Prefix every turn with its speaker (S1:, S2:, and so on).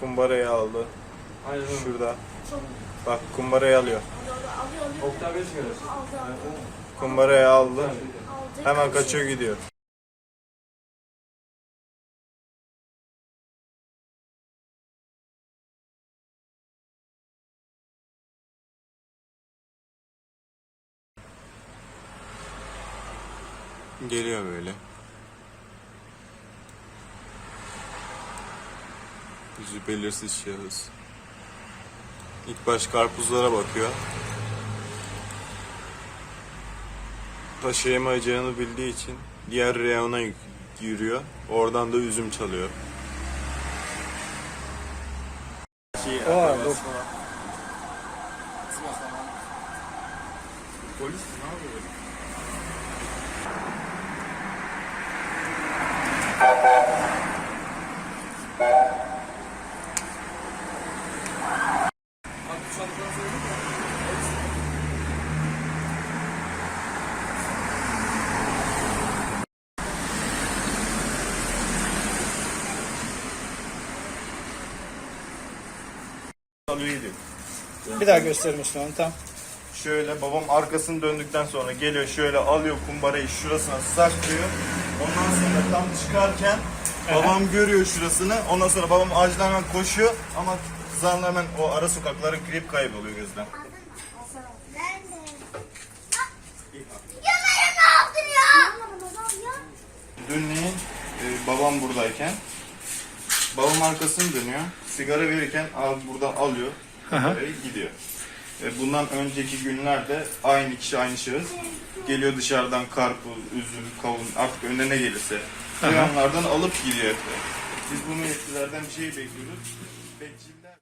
S1: kumbarayı aldı.
S2: Aynen öyle.
S1: Şurada. Bak kumbarayı alıyor.
S2: Oktay.
S1: Kumbarayı. Aldı. Hemen kaçıyor gidiyor. Geliyor böyle. Yüzü belirsiz şahıs. İlk baş karpuzlara bakıyor. taşıyamayacağını bildiği için diğer reyona yürüyor. Oradan da üzüm çalıyor.
S3: Aa.
S1: Polis ne yapıyor? Alıyor gidiyor.
S3: Bir daha gösterir misin onu tam?
S1: Şöyle babam arkasını döndükten sonra geliyor şöyle alıyor kumbarayı şurasına saklıyor. Ondan sonra tam çıkarken babam görüyor şurasını. Ondan sonra babam acilen hemen koşuyor ama zanla hemen o ara sokaklara girip kayboluyor gözden. Dünleyin e, babam buradayken babam arkasını dönüyor. Sigara verirken abi buradan alıyor. Sigarayı gidiyor. E, bundan önceki günlerde aynı kişi aynı şahıs geliyor dışarıdan karpuz, üzüm, kavun artık önüne ne gelirse hayvanlardan alıp gidiyor. Biz bunu yetkilerden bir şey bekliyoruz. Bekçiler